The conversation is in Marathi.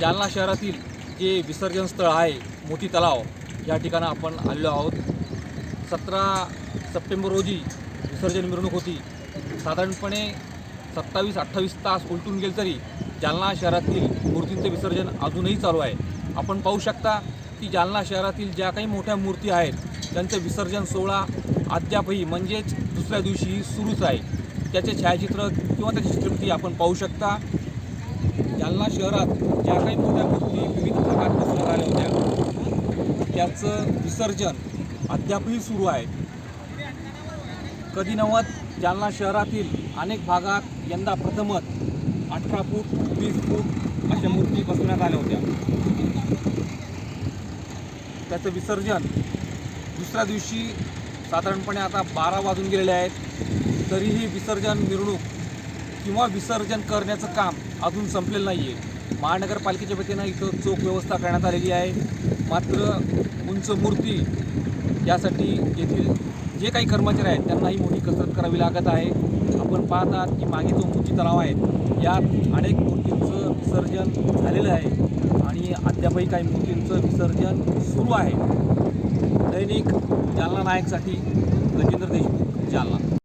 जालना शहरातील जे विसर्जन स्थळ आहे मोती तलाव या ठिकाणं आपण आलेलो आहोत. सतरा सप्टेंबर रोजी विसर्जन मिरवणूक होती. साधारणपणे सत्तावीस अठ्ठावीस तास उलटून गेले तरी जालना शहरातील मूर्तींचं विसर्जन अजूनही चालू आहे. आपण पाहू शकता की जालना शहरातील ज्या काही मोठ्या मूर्ती आहेत त्यांचं विसर्जन सोहळा अद्यापही म्हणजेच दुसऱ्या दिवशी सुरूच आहे. त्याचे छायाचित्र किंवा त्याची चित्रकृती आपण पाहू शकता. जालना शहरात ज्या काही मोठ्या मूर्ती विविध भागात बसवण्यात आल्या होत्या त्याचं विसर्जन अद्यापही सुरू आहे. कधी नव्वद जालना शहरातील अनेक भागात यंदा प्रथमच अठरा फूट वीस फूट अशा मूर्ती बसवण्यात आल्या होत्या. त्याचं विसर्जन दुसऱ्या दिवशी साधारणपणे आता बारा वाजून गेलेले आहेत. तरीही विसर्जन मिरवणूक किंवा विसर्जन करण्याचं काम अजून संपलेलं नाही आहे महानगरपालिकेच्या वतीनं इथं चोख व्यवस्था करण्यात आलेली आहे. मात्र उंच मूर्ती यासाठी येथील जे काही कर्मचारी आहेत त्यांनाही मोठी कसरत करावी लागत आहे. आपण पाहतात की मागे जो मोठी तलाव आहे यात अनेक मूर्तींचं विसर्जन झालेलं आहे आणि अद्यापही काही मूर्तींचं विसर्जन सुरू आहे. दैनिक जालना नायकसाठी गजेंद्र देशमुख जालना.